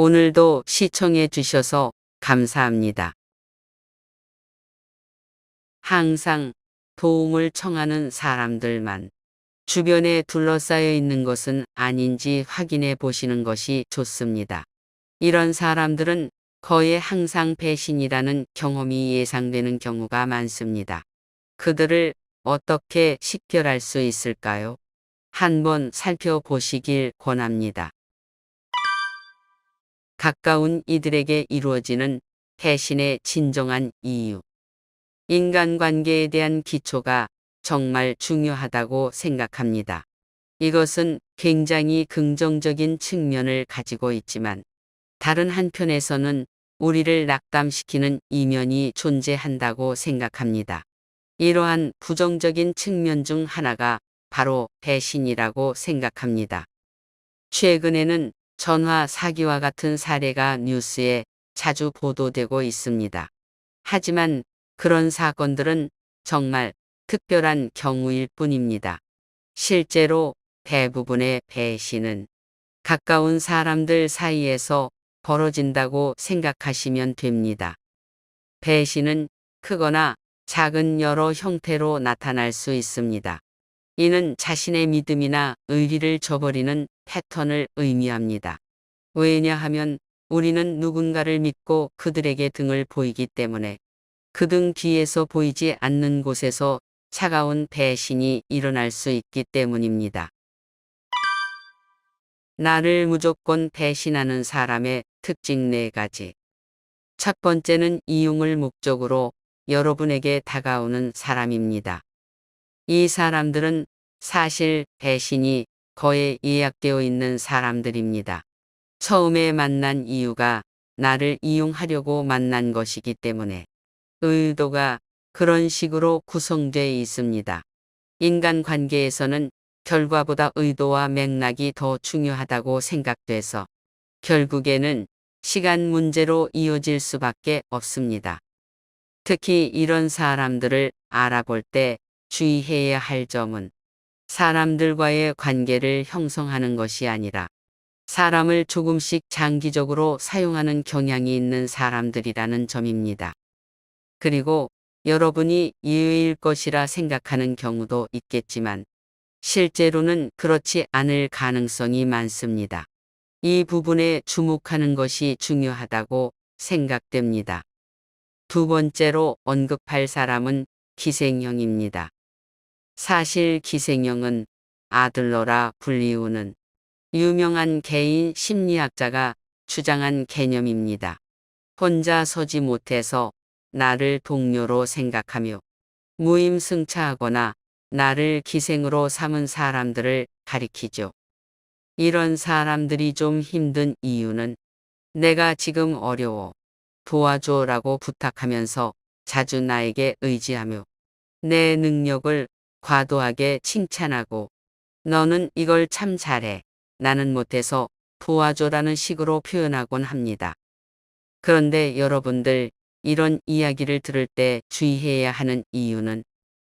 오늘도 시청해 주셔서 감사합니다. 항상 도움을 청하는 사람들만 주변에 둘러싸여 있는 것은 아닌지 확인해 보시는 것이 좋습니다. 이런 사람들은 거의 항상 배신이라는 경험이 예상되는 경우가 많습니다. 그들을 어떻게 식별할 수 있을까요? 한번 살펴보시길 권합니다. 가까운 이들에게 이루어지는 배신의 진정한 이유. 인간관계에 대한 기초가 정말 중요하다고 생각합니다. 이것은 굉장히 긍정적인 측면을 가지고 있지만 다른 한편에서는 우리를 낙담시키는 이면이 존재한다고 생각합니다. 이러한 부정적인 측면 중 하나가 바로 배신이라고 생각합니다. 최근에는 전화 사기와 같은 사례가 뉴스에 자주 보도되고 있습니다. 하지만 그런 사건들은 정말 특별한 경우일 뿐입니다. 실제로 대부분의 배신은 가까운 사람들 사이에서 벌어진다고 생각하시면 됩니다. 배신은 크거나 작은 여러 형태로 나타날 수 있습니다. 이는 자신의 믿음이나 의리를 저버리는 패턴을 의미합니다. 왜냐하면 우리는 누군가를 믿고 그들에게 등을 보이기 때문에 그 등 뒤에서 보이지 않는 곳에서 차가운 배신이 일어날 수 있기 때문입니다. 나를 무조건 배신하는 사람의 특징 네 가지. 첫 번째는 이용을 목적으로 여러분에게 다가오는 사람입니다. 이 사람들은 사실 배신이 거의 예약되어 있는 사람들입니다. 처음에 만난 이유가 나를 이용하려고 만난 것이기 때문에 의도가 그런 식으로 구성되어 있습니다. 인간 관계에서는 결과보다 의도와 맥락이 더 중요하다고 생각돼서 결국에는 시간 문제로 이어질 수밖에 없습니다. 특히 이런 사람들을 알아볼 때 주의해야 할 점은 사람들과의 관계를 형성하는 것이 아니라 사람을 조금씩 장기적으로 사용하는 경향이 있는 사람들이라는 점입니다. 그리고 여러분이 예외일 것이라 생각하는 경우도 있겠지만 실제로는 그렇지 않을 가능성이 많습니다. 이 부분에 주목하는 것이 중요하다고 생각됩니다. 두 번째로 언급할 사람은 기생형입니다. 사실 기생형은 아들러라 불리우는 유명한 개인 심리학자가 주장한 개념입니다. 혼자 서지 못해서 나를 동료로 생각하며 무임승차하거나 나를 기생으로 삼은 사람들을 가리키죠. 이런 사람들이 좀 힘든 이유는 내가 지금 어려워 도와줘 라고 부탁하면서 자주 나에게 의지하며 내 능력을 과도하게 칭찬하고 너는 이걸 참 잘해. 나는 못해서 도와줘라는 식으로 표현하곤 합니다. 그런데 여러분들 이런 이야기를 들을 때 주의해야 하는 이유는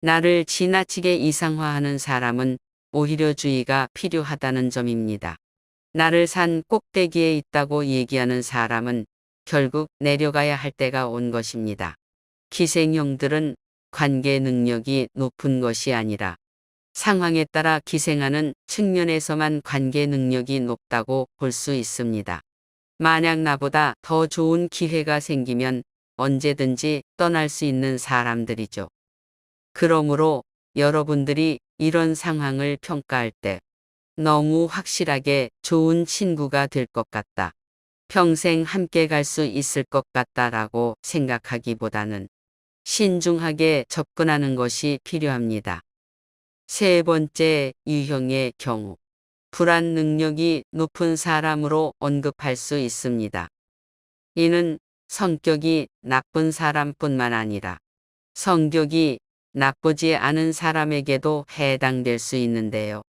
나를 지나치게 이상화하는 사람은 오히려 주의가 필요하다는 점입니다. 나를 산 꼭대기에 있다고 얘기하는 사람은 결국 내려가야 할 때가 온 것입니다. 기생형들은 관계 능력이 높은 것이 아니라 상황에 따라 기생하는 측면에서만 관계 능력이 높다고 볼 수 있습니다. 만약 나보다 더 좋은 기회가 생기면 언제든지 떠날 수 있는 사람들이죠. 그러므로 여러분들이 이런 상황을 평가할 때 너무 확실하게 좋은 친구가 될 것 같다. 평생 함께 갈 수 있을 것 같다라고 생각하기보다는 신중하게 접근하는 것이 필요합니다. 세 번째 유형의 경우 불안 능력이 높은 사람으로 언급할 수 있습니다. 이는 성격이 나쁜 사람뿐만 아니라 성격이 나쁘지 않은 사람에게도 해당될 수 있는데요.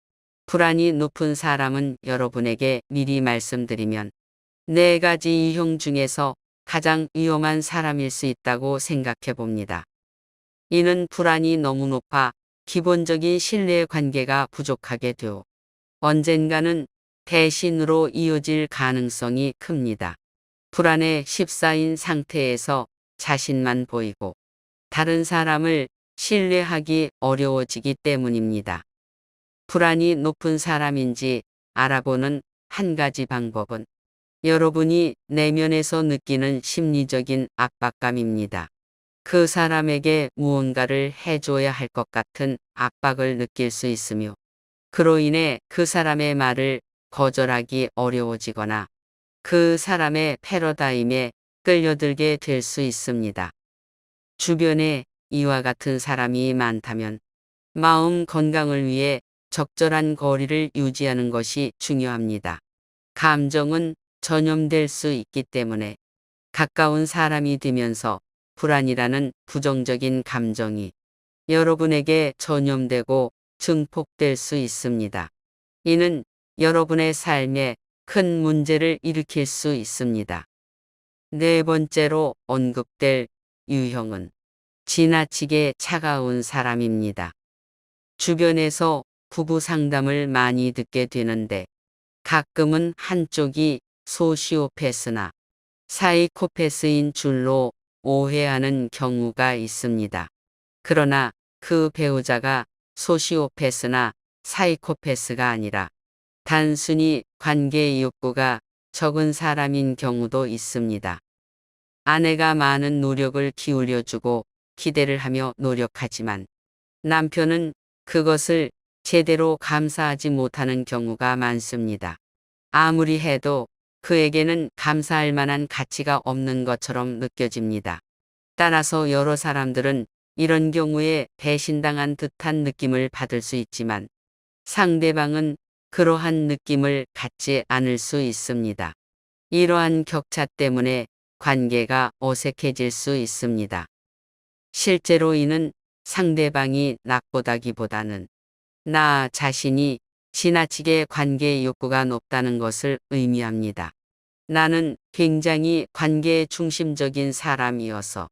불안이 높은 사람은 여러분에게 미리 말씀드리면 네 가지 유형 중에서 가장 위험한 사람일 수 있다고 생각해 봅니다. 이는 불안이 너무 높아 기본적인 신뢰 관계가 부족하게 되어 언젠가는 배신으로 이어질 가능성이 큽니다. 불안에 휩싸인 상태에서 자신만 보이고 다른 사람을 신뢰하기 어려워지기 때문입니다. 불안이 높은 사람인지 알아보는 한 가지 방법은 여러분이 내면에서 느끼는 심리적인 압박감입니다. 그 사람에게 무언가를 해줘야 할 것 같은 압박을 느낄 수 있으며 그로 인해 그 사람의 말을 거절하기 어려워지거나 그 사람의 패러다임에 끌려들게 될 수 있습니다. 주변에 이와 같은 사람이 많다면 마음 건강을 위해 적절한 거리를 유지하는 것이 중요합니다. 감정은 전염될 수 있기 때문에 가까운 사람이 되면서 불안이라는 부정적인 감정이 여러분에게 전염되고 증폭될 수 있습니다. 이는 여러분의 삶에 큰 문제를 일으킬 수 있습니다. 네 번째로 언급될 유형은 지나치게 차가운 사람입니다. 주변에서 부부 상담을 많이 듣게 되는데 가끔은 한쪽이 소시오패스나 사이코패스인 줄로 오해하는 경우가 있습니다. 그러나 그 배우자가 소시오패스나 사이코패스가 아니라 단순히 관계 욕구가 적은 사람인 경우도 있습니다. 아내가 많은 노력을 기울여주고 기대를 하며 노력하지만 남편은 그것을 제대로 감사하지 못하는 경우가 많습니다. 아무리 해도 그에게는 감사할 만한 가치가 없는 것처럼 느껴집니다. 따라서 여러 사람들은 이런 경우에 배신당한 듯한 느낌을 받을 수 있지만 상대방은 그러한 느낌을 갖지 않을 수 있습니다. 이러한 격차 때문에 관계가 어색해질 수 있습니다. 실제로 이는 상대방이 낙보다기보다는 나 자신이 지나치게 관계 욕구가 높다는 것을 의미합니다. 나는 굉장히 관계 중심적인 사람이어서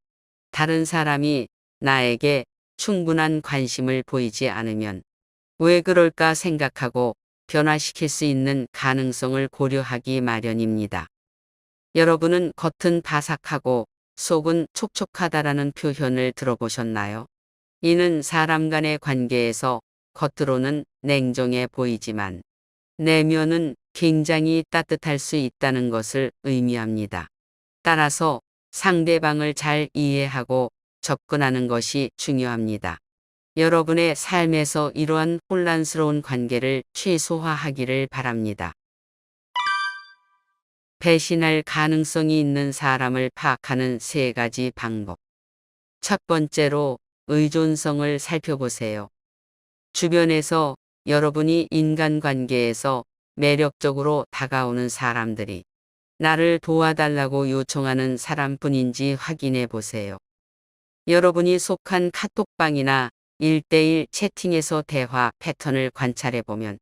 다른 사람이 나에게 충분한 관심을 보이지 않으면 왜 그럴까 생각하고 변화시킬 수 있는 가능성을 고려하기 마련입니다. 여러분은 겉은 바삭하고 속은 촉촉하다라는 표현을 들어보셨나요? 이는 사람 간의 관계에서 겉으로는 냉정해 보이지만 내면은 굉장히 따뜻할 수 있다는 것을 의미합니다. 따라서 상대방을 잘 이해하고 접근하는 것이 중요합니다. 여러분의 삶에서 이러한 혼란스러운 관계를 최소화하기를 바랍니다. 배신할 가능성이 있는 사람을 파악하는 세 가지 방법. 첫 번째로 의존성을 살펴보세요. 주변에서 여러분이 인간관계에서 매력적으로 다가오는 사람들이 나를 도와달라고 요청하는 사람뿐인지 확인해 보세요. 여러분이 속한 카톡방이나 1대1 채팅에서 대화 패턴을 관찰해 보면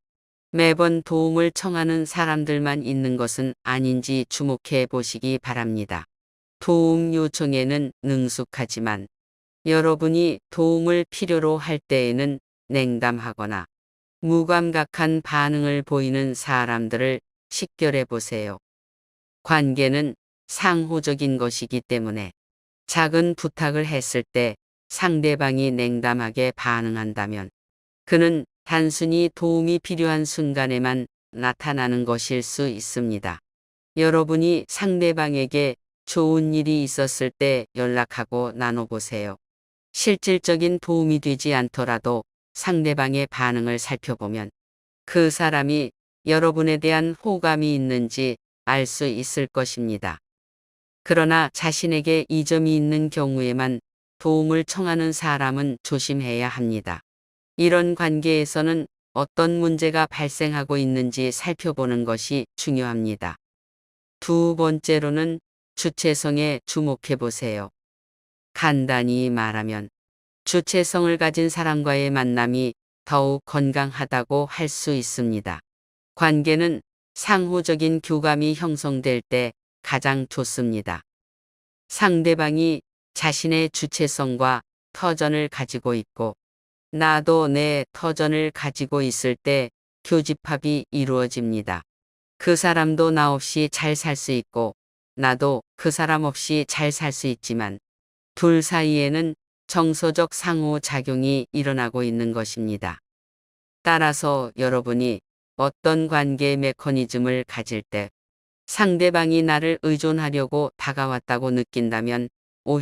매번 도움을 청하는 사람들만 있는 것은 아닌지 주목해 보시기 바랍니다. 도움 요청에는 능숙하지만 여러분이 도움을 필요로 할 때에는 냉담하거나 무감각한 반응을 보이는 사람들을 식결해 보세요. 관계는 상호적인 것이기 때문에 작은 부탁을 했을 때 상대방이 냉담하게 반응한다면 그는 단순히 도움이 필요한 순간에만 나타나는 것일 수 있습니다. 여러분이 상대방에게 좋은 일이 있었을 때 연락하고 나눠보세요. 실질적인 도움이 되지 않더라도 상대방의 반응을 살펴보면 그 사람이 여러분에 대한 호감이 있는지 알 수 있을 것입니다. 그러나 자신에게 이점이 있는 경우에만 도움을 청하는 사람은 조심해야 합니다. 이런 관계에서는 어떤 문제가 발생하고 있는지 살펴보는 것이 중요합니다. 두 번째로는 주체성에 주목해 보세요. 간단히 말하면 주체성을 가진 사람과의 만남이 더욱 건강하다고 할 수 있습니다. 관계는 상호적인 교감이 형성될 때 가장 좋습니다. 상대방이 자신의 주체성과 터전을 가지고 있고 나도 내 터전을 가지고 있을 때 교집합이 이루어집니다. 그 사람도 나 없이 잘 살 수 있고 나도 그 사람 없이 잘 살 수 있지만 둘 사이에는 정서적 상호작용이 일어나고 있는 것입니다. 따라서 여러분이 어떤 관계 메커니즘을 가질 때 상대방이 나를 의존하려고 다가왔다고 느낀다면